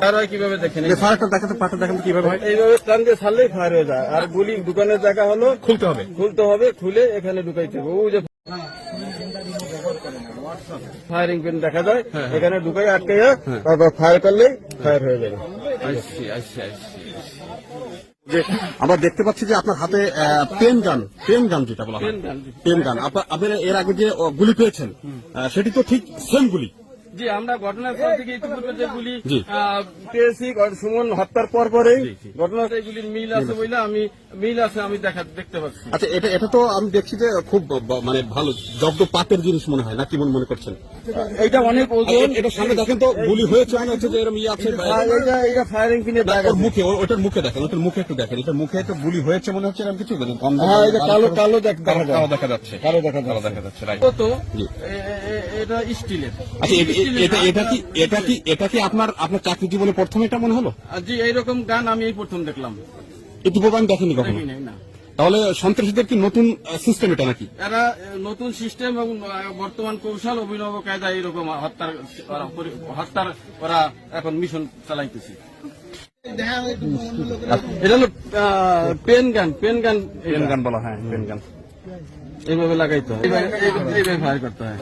Fire হয় কীভাবে দেখেন? ফায়ারটা দেখাতে পাটা দেখাতে কীভাবে হয়? এইভাবে টান দিয়ে ছাড়লেই ফায়ার হয়ে যায়। আর গুলি দোকানের জায়গা হলো খুলতে হবে। খুলতে হবে খুলে এখানে ঢুকাইতে হবে। ও যে ফায়ারিং পিন দেখা যায় এখানে ঢুকাই আটকে তারপর ফায়ার ফায়ার হয়ে যাবে। যে আমরা দেখতে পাচ্ছি যে আপনার হাতে পেন গান পেন গান যেটা বলা হয়। পেন গান আপনারা এর আগে যে গুলি পেয়েছেন সেটি তো ঠিক সেম গুলি। জি আমরা ঘটনাস্থল থেকে ইতিপূর্বে যে গুলি জি। আহ, পেয়েছি সুমন হত্যার পর জি। এগুলির মিল আছে বলে আমি মিল আছে আমি দেখা দেখতে পাচ্ছি। আচ্ছা এটা এটা তো আমি দেখছি যে খুব মানে ভালো জব্দ পাতের জিনিস মনে হয় না কি মনে করছেন? এইটা অনেক ওজন। এটা সামনে দেখেন তো গুলি হয়েছে মনে হচ্ছে যে এরকম ইয়ে আছে এইটা ফায়ারিং পিনের না, দাগ ওর মুখে ওটার মুখে দেখেন ওটার মুখে একটু দেখেন এটার মুখে একটা গুলি হয়েছে মনে হচ্ছে এরকম কিছু? মানে হ্যাঁ কালো কালো দেখা যায় কালো দেখা যাচ্ছে। কালো দেখা যাচ্ছে। দেখা যাচ্ছে right. তো এটা স্টিলের আচ্ছা এটা এটা কি এটা কি এটা কি আপনার আপনার চাকরি জীবনে প্রথম এটা মনে হলো? জি এইরকম গান আমি এই প্রথম দেখলাম। এটি পূর্বে আমি দেখিনি কখনো? তাহলে সন্ত্রাসীদের কি নতুন সিস্টেম এটা নাকি? এরা নতুন সিস্টেম এবং বর্তমান কৌশল অভিনব কায়দা এইরকম হত্যার হত্যার ওরা এখন মিশন চালাইতেছে। এটা হলো পেন গান পেন গান পেন গান বলা হয় পেন গান এইভাবে লাগাইতে হয়। এইভাবে ফায়ার করতে হয়।